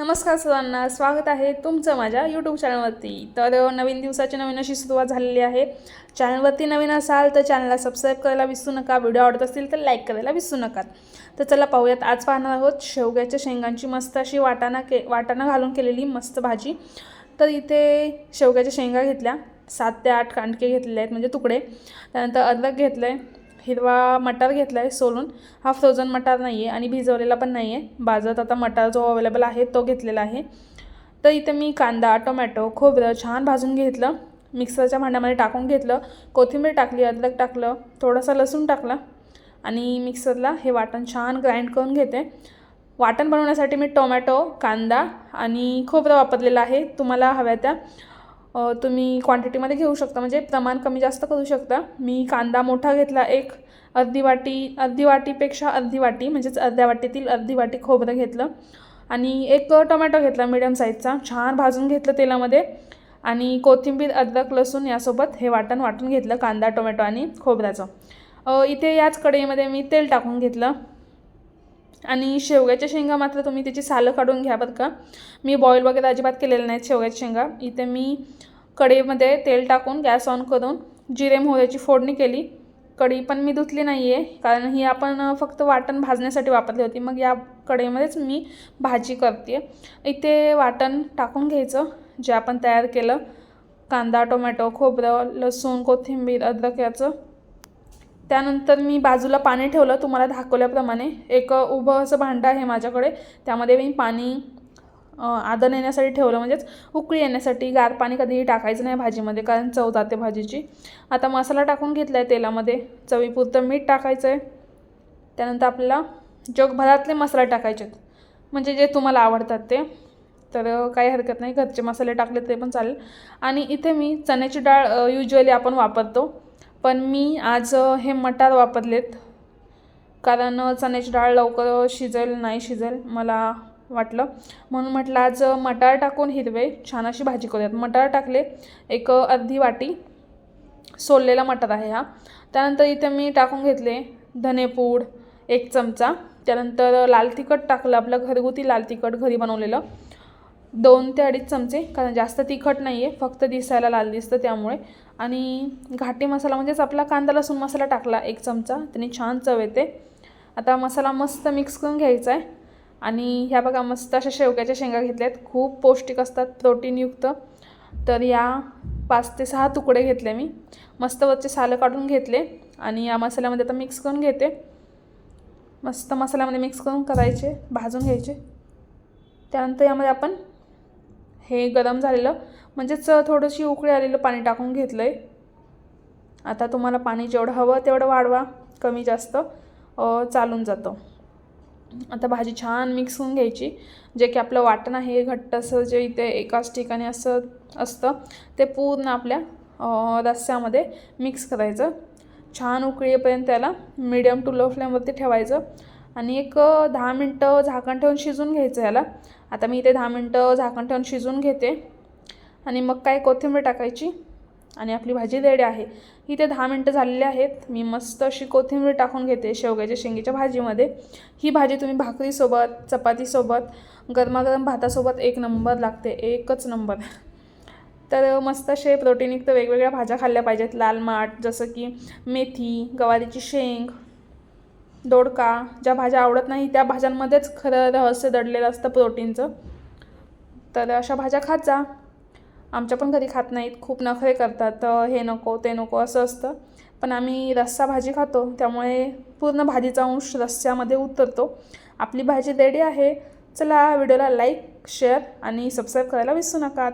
नमस्कार सर्वांना स्वागत आहे तुमचं माझ्या यूट्यूब चॅनलवरती तर नवीन दिवसाची नवीन अशी सुरुवात झालेली आहे. चॅनलवरती नवीन असाल तर चॅनलला सबस्क्राईब करायला विसरू नका. व्हिडिओ आवडत असतील तर लाईक करायला विसरू नका. तर चला पाहूयात. आज पाहणार आहोत शेवग्याच्या शेंगांची मस्त अशी वाटाणा के वाटाणा घालून केलेली मस्त भाजी. तर इथे शेवग्याच्या शेंगा घेतल्या. सात ते आठ कांडके घेतलेले आहेत म्हणजे तुकडे. त्यानंतर अद्रक घेतलं आहे हिरवा मटार घेतला आहे सोलून. हा फ्रोझन मटार नाही आहे आणि भिजवलेला पण नाही आहे बाजारात आता मटार जो अवेलेबल आहे तो घेतलेला आहे. तर इथे मी कांदा टोमॅटो खोबरं छान भाजून घेतलं. मिक्सरच्या भांड्यामध्ये टाकून घेतलं. कोथिंबीर टाकली अद्रक टाकलं थोडासा लसूण टाकला आणि मिक्सरला हे वाटण छान ग्राइंड करून घेते. वाटण बनवण्यासाठी मी टोमॅटो कांदा आणि खोबरं वापरलेलं आहे. तुम्हाला हव्या त्या तुम्ही क्वांटिटीमध्ये घेऊ शकता. म्हणजे प्रमाण कमी जास्त करू शकता. मी कांदा मोठा घेतला एक अर्धी वाटी अर्धी वाटीपेक्षा अर्धी वाटी म्हणजेच अर्ध्या वाटीतील अर्धी वाटी खोबरं घेतलं. आणि एक टोमॅटो घेतला मिडियम साईजचा छान भाजून घेतलं तेलामध्ये. आणि कोथिंबीर अद्रक लसूण यासोबत हे वाटण वाटून घेतलं कांदा टोमॅटो आणि खोबऱ्याचं. इथे याच कढईमध्ये मी तेल टाकून घेतलं. आणि शेवग्याच्या शेंगा मात्र तुम्ही त्याची सालं काढून घ्या बरं का. मी बॉईल वगैरे अजिबात केलेलं नाहीत शेवग्याच्या शेंगा. इथे मी कढईमध्ये तेल टाकून गॅस ऑन करून जिरे मोहऱ्याची फोडणी केली. कढी पण मी धुतली नाही आहे कारण ही आपण फक्त वाटण भाजण्यासाठी वापरली होती. मग या कढईमध्येच मी भाजी करते. इथे वाटण टाकून घ्यायचं जे आपण तयार केलं. कांदा टोमॅटो खोबरं लसूण कोथिंबीर अद्रक याचं. त्यानंतर मी बाजूला पाणी ठेवलं तुम्हाला दाखवल्याप्रमाणे. एक उभं असं भांडं आहे माझ्याकडे. त्यामध्ये मी पाणी आदन येण्यासाठी ठेवलं म्हणजेच उकळी येण्यासाठी. गार पाणी कधीही टाकायचं नाही भाजीमध्ये कारण चव जाते भाजीची. आता मसाला टाकून घेतला आहे तेलामध्ये. चवीपुरतं मीठ टाकायचं आहे त्यानंतर आपल्याला जगभरातले मसाले टाकायचे आहेत. म्हणजे जे तुम्हाला आवडतात ते. तर काही हरकत नाही. घरचे मसाले टाकले ते पण चालेल. आणि इथे मी चण्याची डाळ युजली आपण वापरतो. पण मी आज हे मटार वापरलेत. कारण चण्याची डाळ लवकर शिजेल नाही शिजेल मला वाटलं. म्हणून म्हटलं आज मटार टाकून हिरवे छान अशी भाजी करूयात. मटार टाकले एक अर्धी वाटी सोललेला मटार आहे हा. त्यानंतर इथे मी टाकून घेतले धनेपूड एक चमचा. त्यानंतर लाल तिखट टाकलं आपलं घरगुती लाल तिखट घरी बनवलेलं. दोन ते अडीच चमचे कारण जास्त तिखट नाही आहे फक्त दिसायला लाल दिसतं त्यामुळे. आणि घाटी मसाला म्हणजेच आपला कांदा लसूण मसाला टाकला एक चमचा त्याने छान चव येते. आता मसाला मस्त मिक्स करून घ्यायचा आहे. आणि ह्या बघा मस्त अशा शेवग्याच्या शेंगा घेतल्या आहेत खूप पौष्टिक असतात प्रोटीनयुक्त. तर या पाच ते सहा तुकडे घेतले मी. मस्त वरचे सालं काढून घेतले आणि या मसाल्यामध्ये आता मिक्स करून घेते. मस्त मसाल्यामध्ये मिक्स करून करायचे भाजून घ्यायचे. त्यानंतर यामध्ये आपण हे गरम झालेलं. म्हणजेच थोडंशी उकळी आलेलं पाणी टाकून घेतलं आहे आता तुम्हाला पाणी जेवढं हवं तेवढं वाढवा कमी जास्त चालून जातं. आता भाजी छान मिक्स होऊन घ्यायची. जे की आपलं वाटण आहे घट्ट असं जे इथे एकाच ठिकाणी असं असतं ते पूर्ण आपल्या रस्स्यामध्ये मिक्स करायचं. छान उकळीपर्यंत त्याला मिडियम टू लो फ्लेमवरती ठेवायचं. आणि एक दहा मिनटं झाकण ठेवून शिजून घ्यायचं याला. आता मी इथे दहा मिनटं झाकण ठेवून शिजून घेते. आणि मग काय कोथिंबीर टाकायची आणि आपली भाजी रेडी आहे. इथे दहा मिनटं झालेली आहेत. मी मस्त अशी कोथिंबीर टाकून घेते शेवग्याच्या शेंगीच्या भाजीमध्ये. ही भाजी तुम्ही भाकरीसोबत चपातीसोबत गरमागरम भातासोबत एक नंबर लागते. एकच नंबर. तर मस्त असे प्रोटीनयुक्त वेगवेगळ्या भाज्या खाल्ल्या पाहिजेत. लाल माठ जसं की मेथी गवारीची शेंग दोडका ज्या भाज्या आवडत नाही त्या भाज्यांमध्येच खरं रहस्य दडलेलं असतं प्रोटीनचं. तर अशा भाज्या खात जा. आमच्या पण घरी खात नाहीत खूप नखरे करतात हे नको ते नको असं असतं. पण आम्ही रस्सा भाजी खातो त्यामुळे पूर्ण भाजीचा अंश रस्स्यामध्ये उतरतो. आपली भाजी रेडी आहे. चला व्हिडिओला लाईक शेअर आणि सबस्क्राईब करायला विसरू नका.